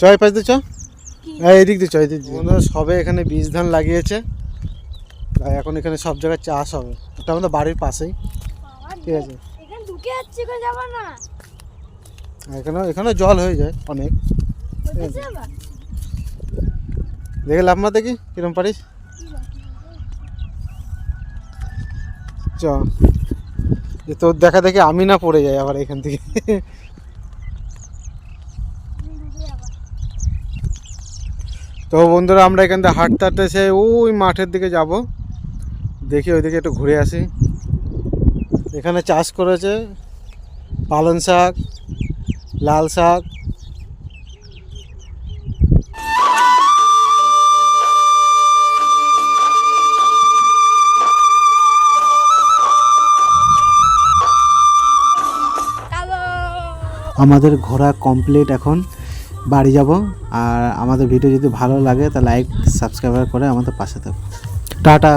চ এই পাশ দিয়ে চ। এই এদিক দিয়ে চয় দিয়ে। বন্ধুরা সবে এখানে বীজ ধান লাগিয়েছে। আর এখন এখানে সব জায়গায় চাষ হবে। এটা আমাদের বাড়ির পাশেই। ঠিক আছে। এখানে ঢুকে যাচ্ছে কেউ যাবা না? এখানেও এখানেও জল হয়ে যায় অনেক। দেখে লাভ মা দেখি কিরম পারিস? চ। যে তোর দেখা দেখি আমি না পড়ে যাই আবার এখান থেকে। তো বন্ধুরা আমরা এখান থেকে হাঁটতে হাঁটতে সে ওই মাঠের দিকে যাব। দেখি ওইদিকে একটু ঘুরে আসি। এখানে চাষ করেছে পালন শাক লাল শাক। আমাদের ঘোরা কমপ্লিট এখন। বাড়ি যাব। আর আমাদের ভিডিও যদি ভালো লাগে, তা লাইক সাবস্ক্রাইব করে আমাদের পাশে থাকো। টাটা।